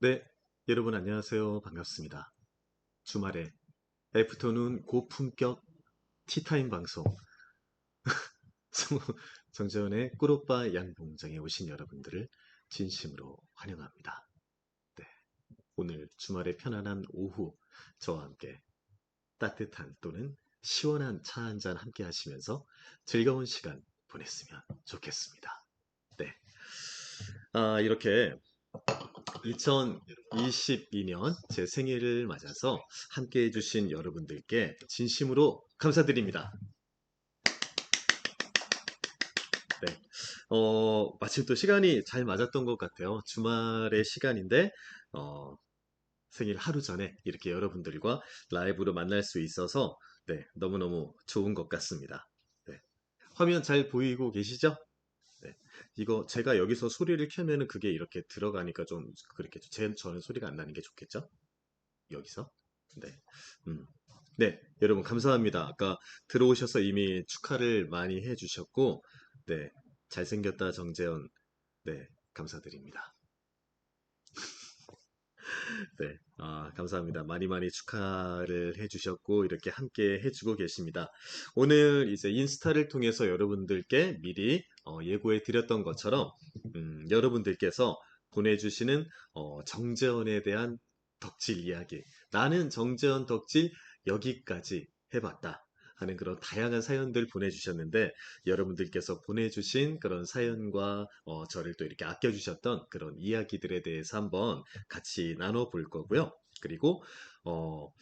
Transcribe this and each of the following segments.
네, 여러분 안녕하세요. 반갑습니다. 주말에 애프터눈 고품격 티타임 방송 정재원의 꿀오빠 양봉장에 오신 여러분들을 진심으로 환영합니다. 네, 오늘 주말의 편안한 오후 저와 함께 따뜻한 또는 시원한 차 한 잔 함께 하시면서 즐거운 시간 보냈으면 좋겠습니다. 네, 아, 이렇게 2022년 제 생일을 맞아서 함께 해주신 여러분들께 진심으로 감사드립니다. 네. 어, 마침 또 시간이 잘 맞았던 것 같아요. 주말의 시간인데, 어, 생일 하루 전에 이렇게 여러분들과 라이브로 만날 수 있어서, 네, 너무너무 좋은 것 같습니다. 네. 화면 잘 보이고 계시죠? 네. 이거 제가 여기서 소리를 켜면은 그게 이렇게 들어가니까 좀 그렇겠죠. 제, 저는 소리가 안 나는 게 좋겠죠? 여기서. 네. 음. 네, 여러분 감사합니다. 아까 들어오셔서 이미 축하를 많이 해주셨고, 네, 잘생겼다 정재현, 네, 감사드립니다. 네, 아, 감사합니다. 많이 많이 축하를 해주셨고, 이렇게 함께 해주고 계십니다. 오늘 이제 인스타를 통해서 여러분들께 미리 어, 예고해 드렸던 것처럼, 음, 여러분들께서 보내주시는 어, 정재원에 대한 덕질 이야기. 나는 정재원 덕질 여기까지 해봤다. 하는 그런 다양한 사연들 보내주셨는데 여러분들께서 보내주신 그런 사연과 어, 저를 또 이렇게 아껴주셨던 그런 이야기들에 대해서 한번 같이 나눠볼 거고요. 그리고 어,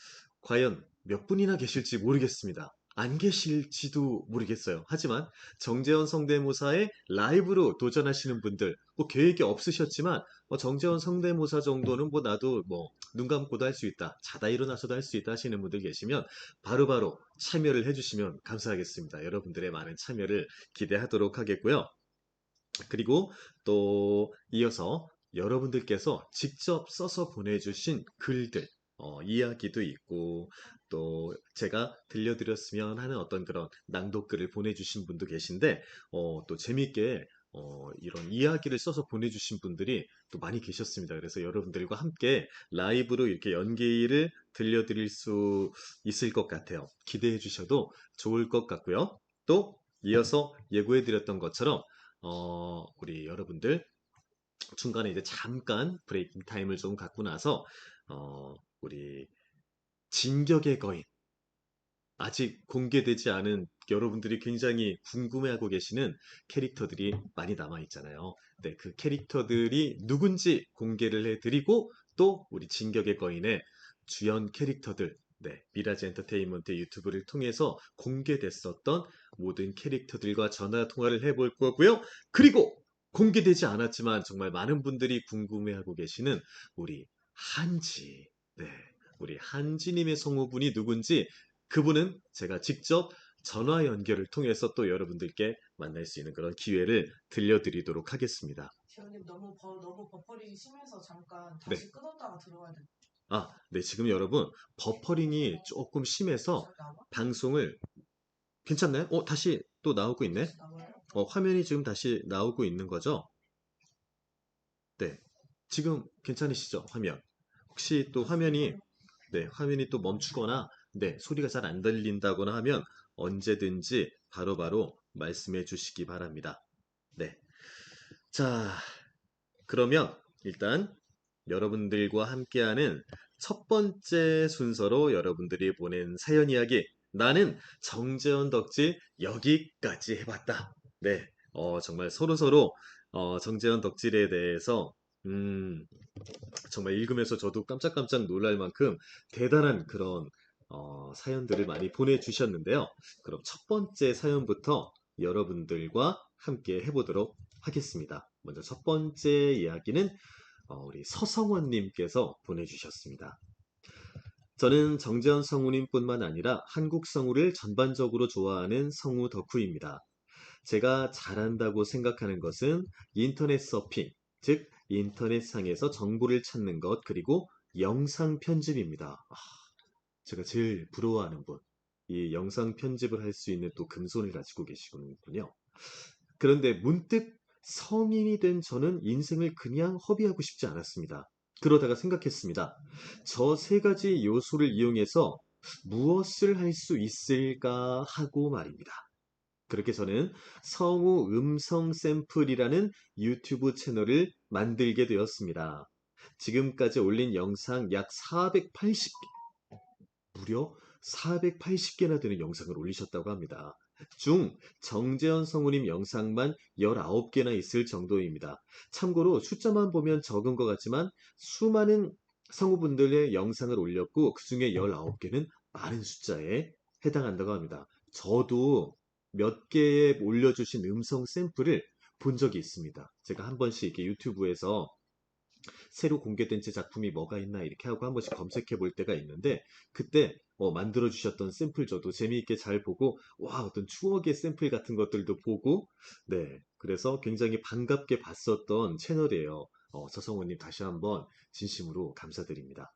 과연 몇 분이나 계실지 모르겠습니다. 안 계실지도 모르겠어요. 하지만 정재원 성대모사에 라이브로 도전하시는 분들, 뭐 계획이 없으셨지만 뭐 정재원 성대모사 정도는 뭐 나도 뭐 눈 감고도 할 수 있다, 자다 일어나서도 할 수 있다 하시는 분들 계시면 바로 바로 참여를 해주시면 감사하겠습니다. 여러분들의 많은 참여를 기대하도록 하겠고요. 그리고 또 이어서 여러분들께서 직접 써서 보내주신 글들, 어, 이야기도 있고 또 제가 들려드렸으면 하는 어떤 그런 낭독글을 보내주신 분도 계신데 어, 또 재밌게 어, 이런 이야기를 써서 보내주신 분들이 또 많이 계셨습니다. 그래서 여러분들과 함께 라이브로 이렇게 연기를 들려드릴 수 있을 것 같아요. 기대해 주셔도 좋을 것 같고요. 또 이어서 예고해 드렸던 것처럼 어, 우리 여러분들 중간에 이제 잠깐 브레이킹 타임을 좀 갖고 나서 어, 우리 진격의 거인 아직 공개되지 않은 여러분들이 굉장히 궁금해하고 계시는 캐릭터들이 많이 남아 있잖아요. 네, 그 캐릭터들이 누군지 공개를 해드리고 또 우리 진격의 거인의 주연 캐릭터들 네, 미라지 엔터테인먼트 유튜브를 통해서 공개됐었던 모든 캐릭터들과 전화 통화를 해볼 거고요. 그리고 공개되지 않았지만 정말 많은 분들이 궁금해하고 계시는 우리 한지. 네. 우리 한지님의 성우분이 누군지 그분은 제가 직접 전화 연결을 통해서 또 여러분들께 만날 수 있는 그런 기회를 들려드리도록 하겠습니다. 재현님 너무 버, 너무 버퍼링이 심해서 잠깐 네. 다시 끊었다가 들어가야 돼. 아, 네, 지금 여러분 버퍼링이 조금 심해서? 방송을 괜찮나요? 어, 다시 또 나오고 있네. 어, 화면이 지금 다시 나오고 있는 거죠? 네. 지금 괜찮으시죠? 화면. 혹시 또 화면이 네, 화면이 또 멈추거나 네, 소리가 잘 안 들린다거나 하면 언제든지 바로 바로 말씀해 주시기 바랍니다. 네. 자, 그러면 일단 여러분들과 함께하는 첫 번째 순서로 여러분들이 보낸 사연 이야기 나는 정재원 덕질 여기까지 해봤다. 네, 어, 정말 서로서로 어, 정재원 덕질에 대해서 음, 정말 읽으면서 저도 깜짝깜짝 놀랄 만큼 대단한 그런 어, 사연들을 많이 보내주셨는데요. 그럼 첫 번째 사연부터 여러분들과 함께 해보도록 하겠습니다. 먼저 첫 번째 이야기는 어, 우리 서성원님께서 보내주셨습니다. 저는 정재현 성우님뿐만 아니라 한국 성우를 전반적으로 좋아하는 성우 덕후입니다. 제가 잘한다고 생각하는 것은 인터넷 서핑, 즉 인터넷상에서 정보를 찾는 것 그리고 영상 편집입니다. 아, 제가 제일 부러워하는 분. 이 영상 편집을 할 수 있는 또 금손을 가지고 계시군요. 그런데 문득 성인이 된 저는 인생을 그냥 허비하고 싶지 않았습니다. 그러다가 생각했습니다. 저 세 가지 요소를 이용해서 무엇을 할 수 있을까 하고 말입니다. 그렇게 저는 성우 음성 샘플이라는 유튜브 채널을 만들게 되었습니다. 지금까지 올린 영상 약 480개, 무려 480개나 되는 영상을 올리셨다고 합니다. 중 정재현 성우님 영상만 19개나 있을 정도입니다. 참고로 숫자만 보면 적은 것 같지만 수많은 성우분들의 영상을 올렸고 그 중에 19개는 많은 숫자에 해당한다고 합니다. 저도 몇 개의 올려주신 음성 샘플을 본 적이 있습니다. 제가 한 번씩 이렇게 유튜브에서 새로 공개된 제 작품이 뭐가 있나 이렇게 하고 한 번씩 검색해 볼 때가 있는데 그때 어, 만들어 주셨던 샘플 저도 재미있게 잘 보고 와 어떤 추억의 샘플 같은 것들도 보고 네 그래서 굉장히 반갑게 봤었던 채널이에요. 어, 서성호님 다시 한번 진심으로 감사드립니다.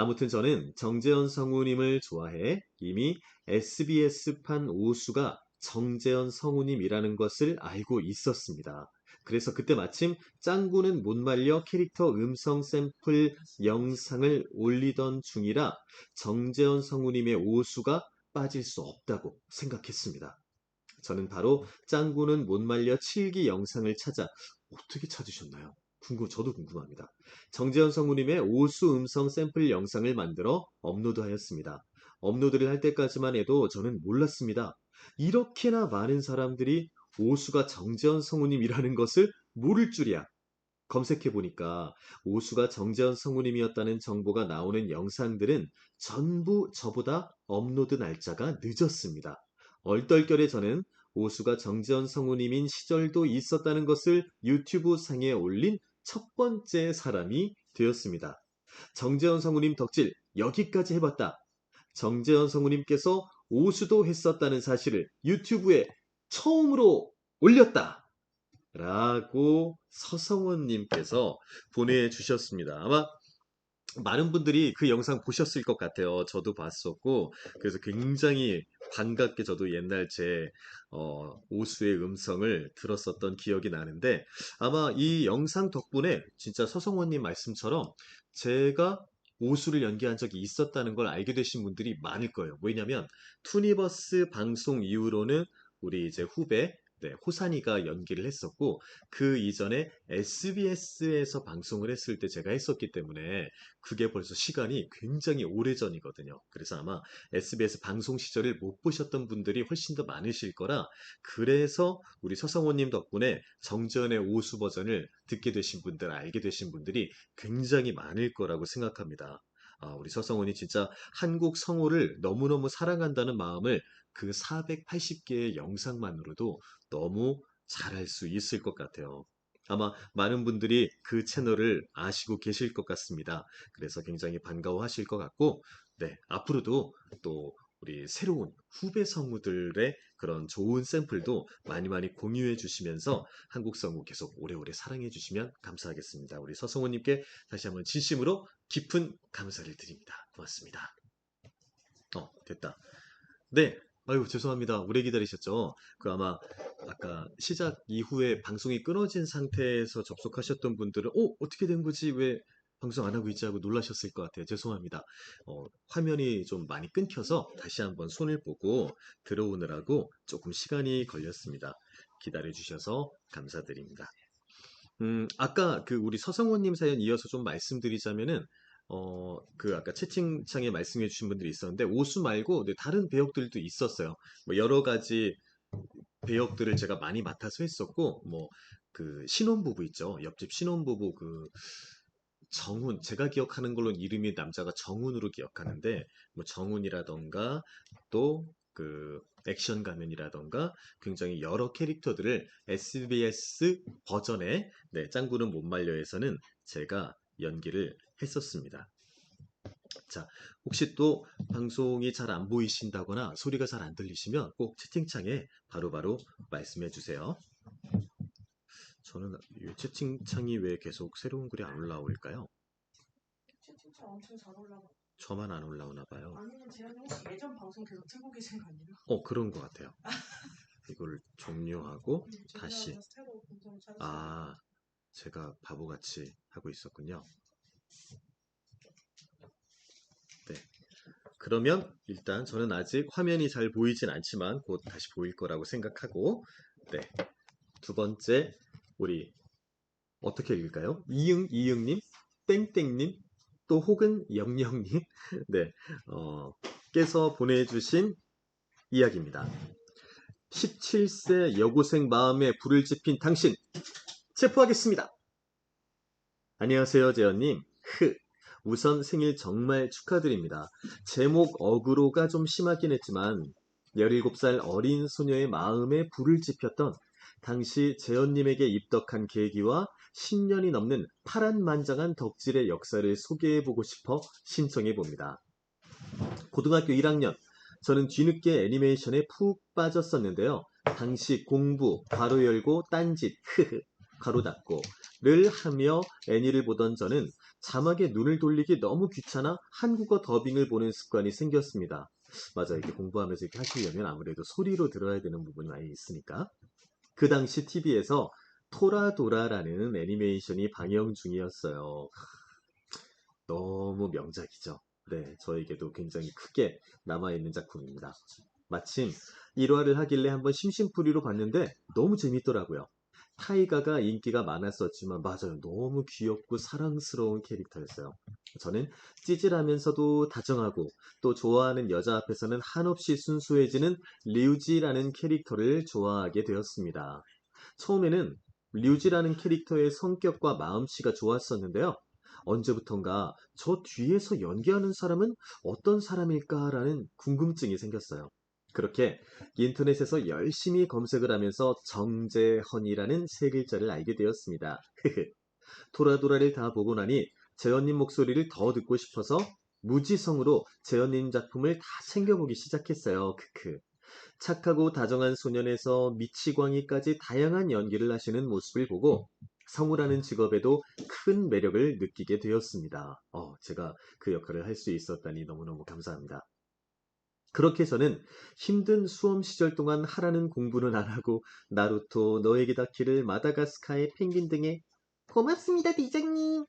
아무튼 저는 정재현 성우님을 좋아해 이미 SBS판 오수가 정재현 성우님이라는 것을 알고 있었습니다. 그래서 그때 마침 짱구는 못 말려 캐릭터 음성 샘플 영상을 올리던 중이라 정재현 성우님의 오수가 빠질 수 없다고 생각했습니다. 저는 바로 짱구는 못 말려 7기 영상을 찾아 어떻게 찾으셨나요? 궁금, 저도 궁금합니다. 정재현 성우님의 오수 음성 샘플 영상을 만들어 업로드하였습니다. 업로드를 할 때까지만 해도 저는 몰랐습니다. 이렇게나 많은 사람들이 오수가 정재현 성우님이라는 것을 모를 줄이야. 검색해 보니까 오수가 정재현 성우님이었다는 정보가 나오는 영상들은 전부 저보다 업로드 날짜가 늦었습니다. 얼떨결에 저는 오수가 정재현 성우님인 시절도 있었다는 것을 유튜브 상에 올린 첫 번째 사람이 되었습니다. 정재현 성우님 덕질 여기까지 해봤다. 정재현 성우님께서 오수도 했었다는 사실을 유튜브에 처음으로 올렸다. 라고 서성원님께서 보내주셨습니다. 아마 많은 분들이 그 영상 보셨을 것 같아요. 저도 봤었고, 그래서 굉장히 반갑게 저도 옛날 제 어, 오수의 음성을 들었었던 기억이 나는데, 아마 이 영상 덕분에 진짜 서성원님 말씀처럼 제가 오수를 연기한 적이 있었다는 걸 알게 되신 분들이 많을 거예요. 왜냐면 투니버스 방송 이후로는 우리 이제 후배 네, 호산이가 연기를 했었고 그 이전에 SBS에서 방송을 했을 때 제가 했었기 때문에 그게 벌써 시간이 굉장히 오래전이거든요. 그래서 아마 SBS 방송 시절을 못 보셨던 분들이 훨씬 더 많으실 거라 그래서 우리 서성호님 덕분에 정전의 오수 버전을 듣게 되신 분들, 알게 되신 분들이 굉장히 많을 거라고 생각합니다. 아, 우리 서성훈이 진짜 한국 성우를 너무너무 사랑한다는 마음을 그 480개의 영상만으로도 너무 잘할 수 있을 것 같아요. 아마 많은 분들이 그 채널을 아시고 계실 것 같습니다. 그래서 굉장히 반가워하실 것 같고, 네, 앞으로도 또 우리 새로운 후배 성우들의 그런 좋은 샘플도 많이 많이 공유해 주시면서 한국 성우 계속 오래오래 사랑해 주시면 감사하겠습니다. 우리 서성우님께 다시 한번 진심으로 깊은 감사를 드립니다. 고맙습니다. 어, 됐다. 네, 아유, 죄송합니다. 오래 기다리셨죠? 그 아마 아까 시작 이후에 방송이 끊어진 상태에서 접속하셨던 분들은 어, 어떻게 된 거지? 왜 방송 안 하고 있지? 하고 놀라셨을 것 같아요. 죄송합니다. 어, 화면이 좀 많이 끊겨서 다시 한번 손을 보고 들어오느라고 조금 시간이 걸렸습니다. 기다려 주셔서 감사드립니다. 음, 아까 그 우리 서성호님 사연 이어서 좀 말씀드리자면은 어, 그 아까 채팅창에 말씀해 주신 분들이 있었는데 오수 말고 네, 다른 배역들도 있었어요. 뭐 여러 가지 배역들을 제가 많이 맡아서 했었고 뭐 그 신혼부부 있죠. 옆집 신혼부부 그 정훈 제가 기억하는 걸로는 이름이 남자가 정훈으로 기억하는데 뭐 정훈이라던가 또 그 액션 가면이라던가 굉장히 여러 캐릭터들을 SBS 버전의 네, 짱구는 못 말려에서는 제가 연기를 했었습니다. 자, 혹시 또 방송이 잘 안 보이신다거나 소리가 잘 안 들리시면 꼭 채팅창에 바로 바로 말씀해 주세요. 저는 이 채팅창이 왜 계속 새로운 글이 안 올라올까요? 채팅창 엄청 잘 올라가. 저만 안 올라오나 봐요. 아니면 재현이 혹시 예전 방송 계속 틀고 계신 거 아니에요? 어, 그런 것 같아요. 이걸 종료하고 음, 다시. 아, 제가 바보같이 하고 있었군요. 네. 그러면 일단 저는 아직 화면이 잘 보이진 않지만 곧 다시 보일 거라고 생각하고 네. 두 번째 우리 어떻게 읽을까요? 이응 이응님, 땡땡님, 또 혹은 영영님 네. 어, 께서 보내주신 이야기입니다. 17세 여고생 마음에 불을 지핀 당신 체포하겠습니다. 안녕하세요, 재현님. 흐. 우선 생일 정말 축하드립니다. 제목 어그로가 좀 심하긴 했지만 17살 어린 소녀의 마음에 불을 지폈던 당시 재현님에게 입덕한 계기와 10년이 넘는 파란만장한 덕질의 역사를 소개해보고 싶어 신청해봅니다. 고등학교 1학년, 저는 뒤늦게 애니메이션에 푹 빠졌었는데요. 당시 공부, 괄호 열고, 딴짓, 흐흐, 괄호 닫고,를 하며 애니를 보던 저는 자막에 눈을 돌리기 너무 귀찮아 한국어 더빙을 보는 습관이 생겼습니다. 맞아, 이렇게 공부하면서 이렇게 하시려면 아무래도 소리로 들어야 되는 부분이 많이 있으니까. 그 당시 TV에서 토라도라라는 애니메이션이 방영 중이었어요. 너무 명작이죠. 네, 저에게도 굉장히 크게 남아있는 작품입니다. 마침 1화를 하길래 한번 심심풀이로 봤는데 너무 재밌더라고요. 타이가가 인기가 많았었지만 맞아요. 너무 귀엽고 사랑스러운 캐릭터였어요. 저는 찌질하면서도 다정하고 또 좋아하는 여자 앞에서는 한없이 순수해지는 류지라는 캐릭터를 좋아하게 되었습니다. 처음에는 류지라는 캐릭터의 성격과 마음씨가 좋았었는데요. 언제부턴가 저 뒤에서 연기하는 사람은 어떤 사람일까라는 궁금증이 생겼어요. 그렇게 인터넷에서 열심히 검색을 하면서 정재헌이라는 세 글자를 알게 되었습니다. 토라도라를 다 보고 나니 재현님 목소리를 더 듣고 싶어서 무지성으로 재현님 작품을 다 챙겨보기 시작했어요. 크크. 착하고 다정한 소년에서 미치광이까지 다양한 연기를 하시는 모습을 보고 성우라는 직업에도 큰 매력을 느끼게 되었습니다. 어, 제가 그 역할을 할 수 있었다니 너무너무 감사합니다. 그렇게 저는 힘든 수험 시절 동안 하라는 공부는 안 하고 나루토, 너에게 닿기를, 마다가스카의 펭귄 등의 고맙습니다, 비장님.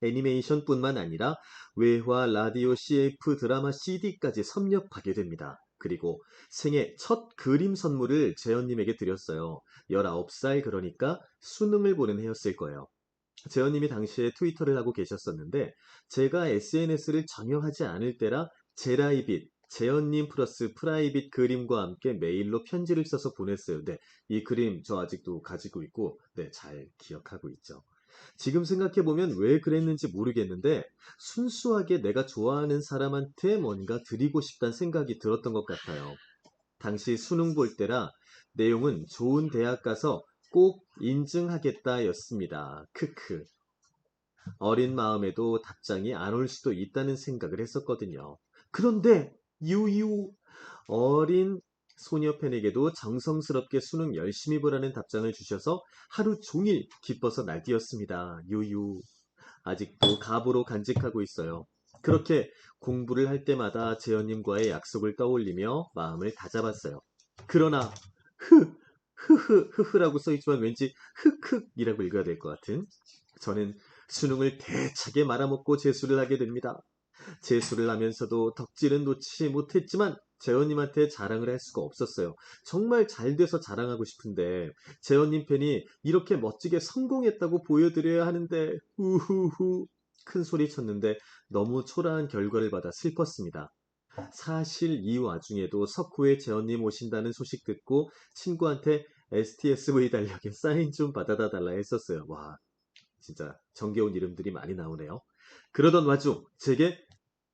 애니메이션뿐만 아니라 외화, 라디오, CF, 드라마, CD까지 섭렵하게 됩니다. 그리고 생애 첫 그림 선물을 재현님에게 드렸어요. 19살 그러니까 수능을 보는 해였을 거예요. 재현님이 당시에 트위터를 하고 계셨었는데 제가 SNS를 전혀 하지 않을 때라 제라이빗, 재현님 플러스 프라이빗 그림과 함께 메일로 편지를 써서 보냈어요. 네, 이 그림 저 아직도 가지고 있고 네, 잘 기억하고 있죠. 지금 생각해보면 왜 그랬는지 모르겠는데 순수하게 내가 좋아하는 사람한테 뭔가 드리고 싶다는 생각이 들었던 것 같아요. 당시 수능 볼 때라 내용은 좋은 대학 가서 꼭 인증하겠다 였습니다. 크크. 어린 마음에도 답장이 안 올 수도 있다는 생각을 했었거든요. 그런데 유유 어린 소녀 팬에게도 정성스럽게 수능 열심히 보라는 답장을 주셔서 하루 종일 기뻐서 날뛰었습니다. 유유. 아직도 갑으로 간직하고 있어요. 그렇게 공부를 할 때마다 재현님과의 약속을 떠올리며 마음을 다잡았어요. 그러나 흐, 흐흐, 흐흐라고 써있지만 왠지 흑흑이라고 읽어야 될 것 같은 저는 수능을 대차게 말아먹고 재수를 하게 됩니다. 재수를 하면서도 덕질은 놓치지 못했지만 재현님한테 자랑을 할 수가 없었어요. 정말 잘 돼서 자랑하고 싶은데 재현님 팬이 이렇게 멋지게 성공했다고 보여드려야 하는데 우후후 큰 소리 쳤는데 너무 초라한 결과를 받아 슬펐습니다. 사실 이 와중에도 석호에 재현님 오신다는 소식 듣고 친구한테 STSV 달력에 사인 좀 받아다 달라 했었어요. 와 진짜 정겨운 이름들이 많이 나오네요. 그러던 와중 제게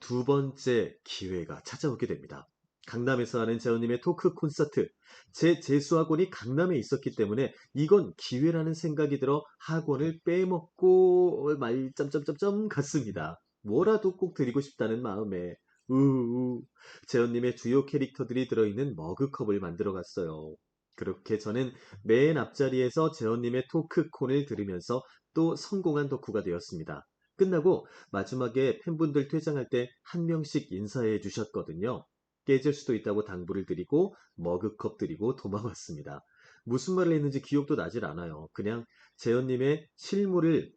두 번째 기회가 찾아오게 됩니다. 강남에서 하는 재현님의 토크 콘서트. 제 재수학원이 강남에 있었기 때문에 이건 기회라는 생각이 들어 학원을 빼먹고 말 점점점점 갔습니다. 뭐라도 꼭 드리고 싶다는 마음에 우우 재현님의 주요 캐릭터들이 들어있는 머그컵을 만들어 갔어요. 그렇게 저는 맨 앞자리에서 재현님의 토크콘을 들으면서 또 성공한 덕후가 되었습니다. 끝나고 마지막에 팬분들 퇴장할 때 한 명씩 인사해 주셨거든요. 깨질 수도 있다고 당부를 드리고 머그컵 드리고 도망왔습니다. 무슨 말을 했는지 기억도 나질 않아요. 그냥 재현님의 실물을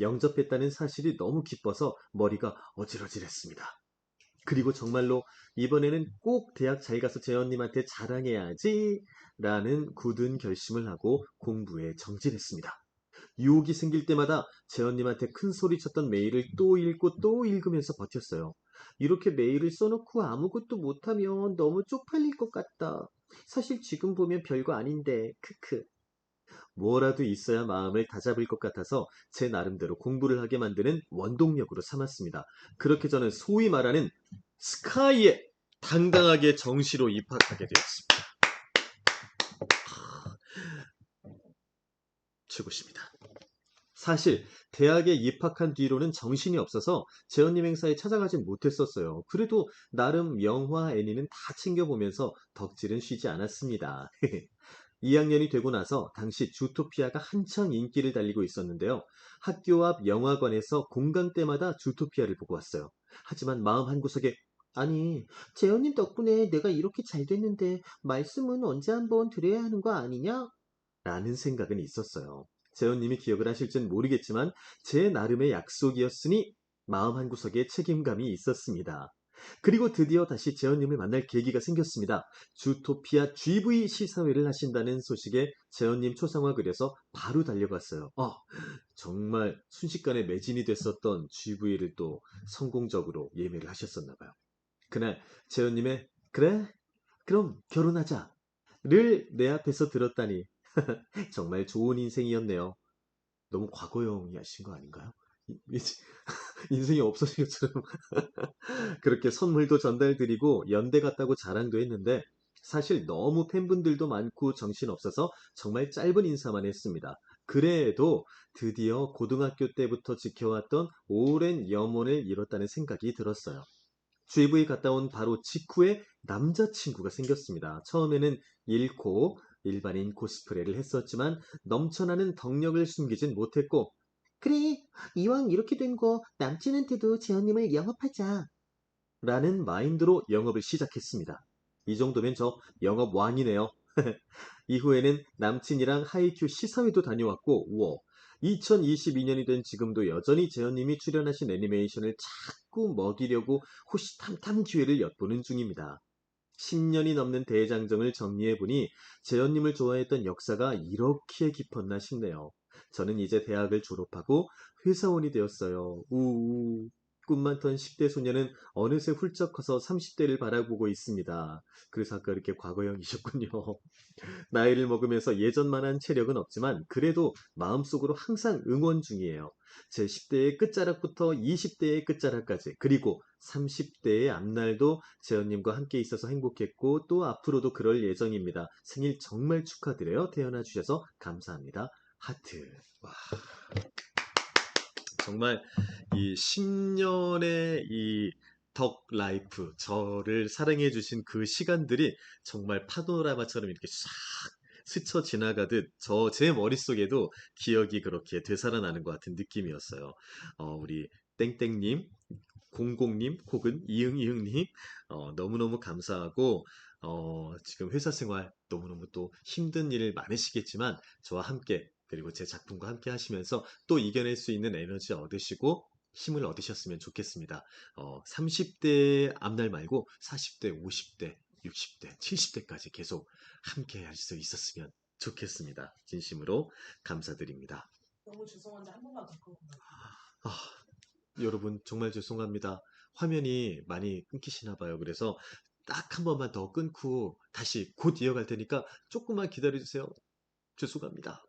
영접했다는 사실이 너무 기뻐서 머리가 어지러질했습니다. 그리고 정말로 이번에는 꼭 대학 잘 가서 재현님한테 자랑해야지 라는 굳은 결심을 하고 공부에 정진했습니다. 유혹이 생길 때마다 재현님한테 큰 소리 쳤던 메일을 또 읽고 또 읽으면서 버텼어요. 이렇게 메일을 써놓고 아무것도 못하면 너무 쪽팔릴 것 같다. 사실 지금 보면 별거 아닌데, 크크. 뭐라도 있어야 마음을 다잡을 것 같아서 제 나름대로 공부를 하게 만드는 원동력으로 삼았습니다. 그렇게 저는 소위 말하는 스카이에 당당하게 정시로 입학하게 되었습니다. 최고십니다. 사실 대학에 입학한 뒤로는 정신이 없어서 재현님 행사에 찾아가진 못했었어요. 그래도 나름 영화 애니는 다 챙겨보면서 덕질은 쉬지 않았습니다. 2학년이 되고 나서 당시 주토피아가 한창 인기를 달리고 있었는데요. 학교 앞 영화관에서 공강 때마다 주토피아를 보고 왔어요. 하지만 마음 한구석에 아니, 재현님 덕분에 내가 이렇게 잘 됐는데 말씀은 언제 한번 드려야 하는 거 아니냐? 라는 생각은 있었어요. 재현님이 기억을 하실진 모르겠지만 제 나름의 약속이었으니 마음 한구석에 책임감이 있었습니다. 그리고 드디어 다시 재현님을 만날 계기가 생겼습니다. 주토피아 GV 시사회를 하신다는 소식에 재현님 초상화 그려서 바로 달려갔어요. 어, 정말 순식간에 매진이 됐었던 GV를 또 성공적으로 예매를 하셨었나 봐요. 그날 재현님의 그래? 그럼 결혼하자. 를 내 앞에서 들었다니 정말 좋은 인생이었네요. 너무 과거형이 하신 거 아닌가요? 인생이 없어진 것처럼 그렇게 선물도 전달드리고 연대 갔다고 자랑도 했는데 사실 너무 팬분들도 많고 정신없어서 정말 짧은 인사만 했습니다. 그래도 드디어 고등학교 때부터 지켜왔던 오랜 염원을 이뤘다는 생각이 들었어요. GV 갔다 온 바로 직후에 남자친구가 생겼습니다. 처음에는 잃고 일반인 코스프레를 했었지만 넘쳐나는 덕력을 숨기진 못했고 그래 이왕 이렇게 된 거 남친한테도 재현님을 영업하자 라는 마인드로 영업을 시작했습니다. 이 정도면 저 영업 왕이네요. 이후에는 남친이랑 하이큐 시사회도 다녀왔고 우와 2022년이 된 지금도 여전히 재현님이 출연하신 애니메이션을 자꾸 먹이려고 호시탐탐 기회를 엿보는 중입니다. 10년이 넘는 대장정을 정리해보니 재현님을 좋아했던 역사가 이렇게 깊었나 싶네요. 저는 이제 대학을 졸업하고 회사원이 되었어요. 우우. 꿈 많던 10대 소녀는 어느새 훌쩍 커서 30대를 바라보고 있습니다. 그래서 아까 이렇게 과거형이셨군요. 나이를 먹으면서 예전만한 체력은 없지만 그래도 마음속으로 항상 응원 중이에요. 제 10대의 끝자락부터 20대의 끝자락까지 그리고 30대의 앞날도 재현님과 함께 있어서 행복했고 또 앞으로도 그럴 예정입니다. 생일 정말 축하드려요. 태어나 주셔서 감사합니다. 하트. 와. 정말 이 10년의 이 덕 라이프, 저를 사랑해 주신 그 시간들이 정말 파노라마처럼 이렇게 싹 스쳐 지나가듯 저 제 머릿속에도 기억이 그렇게 되살아나는 것 같은 느낌이었어요. 어, 우리 땡땡님, 공공님, 혹은 이응이응님, 어, 너무너무 감사하고, 어, 지금 회사 생활 너무너무 또 힘든 일 많으시겠지만, 저와 함께, 그리고 제 작품과 함께 하시면서 또 이겨낼 수 있는 에너지 얻으시고, 힘을 얻으셨으면 좋겠습니다. 어, 30대 앞날 말고 40대, 50대, 60대, 70대까지 계속 함께 할 수 있었으면 좋겠습니다. 진심으로 감사드립니다. 너무 죄송한데 한 번만 더 끄고. 아, 여러분 정말 죄송합니다. 화면이 많이 끊기시나 봐요. 그래서 딱 한 번만 더 끊고 다시 곧 이어갈 테니까 조금만 기다려주세요. 죄송합니다.